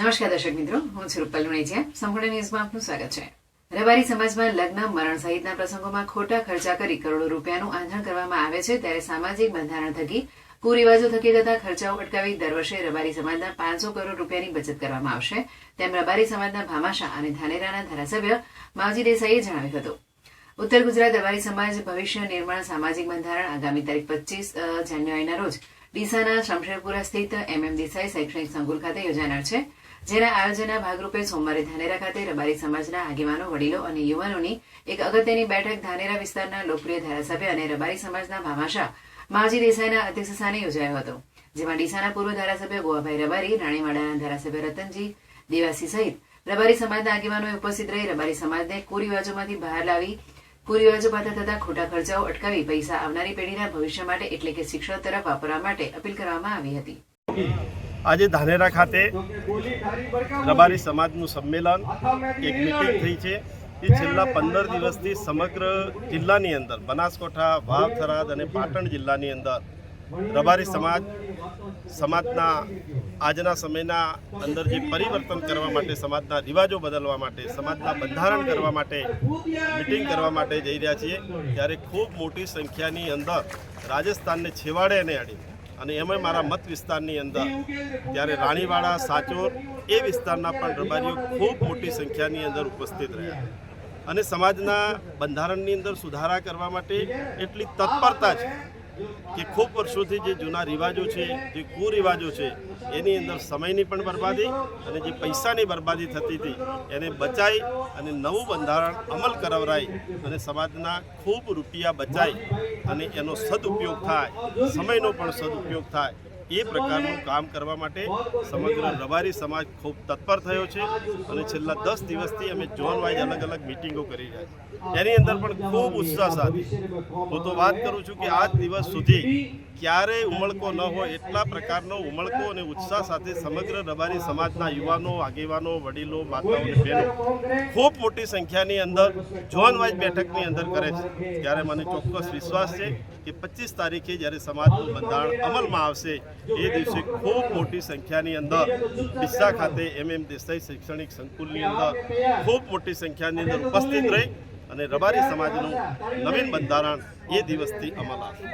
નમસ્કાર દર્શક મિત્રો, હું છું રૂપલ લુણેજિયા. સંપૂર્ણ ન્યૂઝમાં આપનું સ્વાગત છે. રબારી સમાજમાં લગ્ન, મરણ સહિતના પ્રસંગોમાં ખોટા ખર્ચા કરી કરોડો રૂપિયાનું આંધણ કરવામાં આવે છે ત્યારે સામાજિક બંધારણ થકી કુરિવાજો થકી થતા ખર્ચાઓ અટકાવી દર વર્ષે રબારી સમાજના પાંચસો કરોડ રૂપિયાની બચત કરવામાં આવશે. તેમ રબારી સમાજના ભામાશા અને ધાનેરાના ધારાસભ્ય માવજી દેસાઈએ જણાવ્યું હતું. ઉત્તર ગુજરાત રબારી સમાજ ભવિષ્ય નિર્માણ સામાજિક બંધારણ આગામી તારીખ પચીસ જાન્યુઆરીના રોજ ડીસાના શમશેરપુરા સ્થિત એમએમ દેસાઈ શૈક્ષણિક સંકુલ ખાતે યોજાનાર છે. જેના આયોજનના ભાગરૂપે સોમવારે ધાનેરા ખાતે રબારી સમાજના આગેવાનો, વડીલો અને યુવાનોની એક અગત્યની બેઠક ધાનેરા વિસ્તારના લોકપ્રિય ધારાસભ્ય અને રબારી સમાજના ભામાશા માજી દેસાઈના અધ્યક્ષસ્થાને યોજાયો હતો, જેમાં ડીસાના પૂર્વ ધારાસભ્ય ગોવાભાઈ રબારી, રાણીવાડાના ધારાસભ્ય રતનજી દેવાસી સહિત રબારી સમાજના આગેવાનોએ ઉપસ્થિત રહી રબારી સમાજને કુરિવાજોમાંથી બહાર લાવી, કુરિવાજો પાછળ થતા ખોટા ખર્ચાઓ અટકાવી પૈસા આવનારી પેઢીના ભવિષ્ય માટે એટલે કે શિક્ષણ તરફ વાપરવા માટે અપીલ કરવામાં આવી હતી. આજે ધાનેરા ખાતે રબારી સમાજનું સંમેલન, એક મિટિંગ થઈ છે. એ છેલ્લા પંદર દિવસથી સમગ્ર જિલ્લાની અંદર, બનાસકાંઠા વાવ થરાદ અને પાટણ જિલ્લાની અંદર રબારી સમાજ, સમાજના આજના સમયના અંદર જે પરિવર્તન કરવા માટે, સમાજના રિવાજો બદલવા માટે, સમાજના બંધારણ કરવા માટે મિટિંગ કરવા માટે જઈ રહ્યા છીએ. ત્યારે ખૂબ મોટી સંખ્યાની અંદર રાજસ્થાનને છેવાડે અને અડી અને એમાં મારા મત વિસ્તારની અંદર ત્યારે રાણીવાડા, સાચોર એ વિસ્તારના પણ રબારીઓ ખૂબ મોટી સંખ્યાની અંદર ઉપસ્થિત રહ્યા. અને સમાજના બંધારણની અંદર સુધારા કરવા માટે એટલી તત્પરતા છે કે ખૂબ વર્ષોથી જે જૂના રિવાજો છે, જે કુરિવાજો છે, એની અંદર સમયની પણ બરબાદી અને જે પૈસાની બરબાદી થતી હતી, એને બચાવી અને નવું બંધારણ અમલ કરાવરાય અને સમાજના ખૂબ રૂપિયા બચાય અને એનો સદુપયોગ થાય, સમયનો પણ સદુપયોગ થાય. એ પ્રકારનું કામ કરવા માટે સમગ્ર રબારી સમાજ ખૂબ તત્પર થયો છે અને છેલ્લા દસ દિવસથી અમે ઝોન વાઇઝ અલગ અલગ મિટિંગો કરી રહ્યા છીએ. એની અંદર પણ ખૂબ ઉત્સાહ સાથે. હું તો વાત કરું છું કે આજ દિવસ સુધી ક્યારેય ઉમળકો ન હોય એટલા પ્રકારનો ઉમળકો અને ઉત્સાહ સાથે સમગ્ર રબારી સમાજના યુવાનો, આગેવાનો, વડીલો માતાઓ અને બહેનો ખૂબ મોટી સંખ્યાની અંદર ઝોન વાઇઝ બેઠકની અંદર કરે છે. ત્યારે મને ચોક્કસ વિશ્વાસ છે કે પચીસ તારીખે જ્યારે સમાજનું બંધારણ અમલમાં આવશે એ દિવસે ખૂબ મોટી સંખ્યાની અંદર ડીસા ખાતે એમ એમ દેસાઈ શૈક્ષણિક સંકુલની અંદર ખૂબ મોટી સંખ્યાની અંદર ઉપસ્થિત રહી અને રબારી સમાજનું નવીન બંધારણ એ દિવસથી અમલ આવશે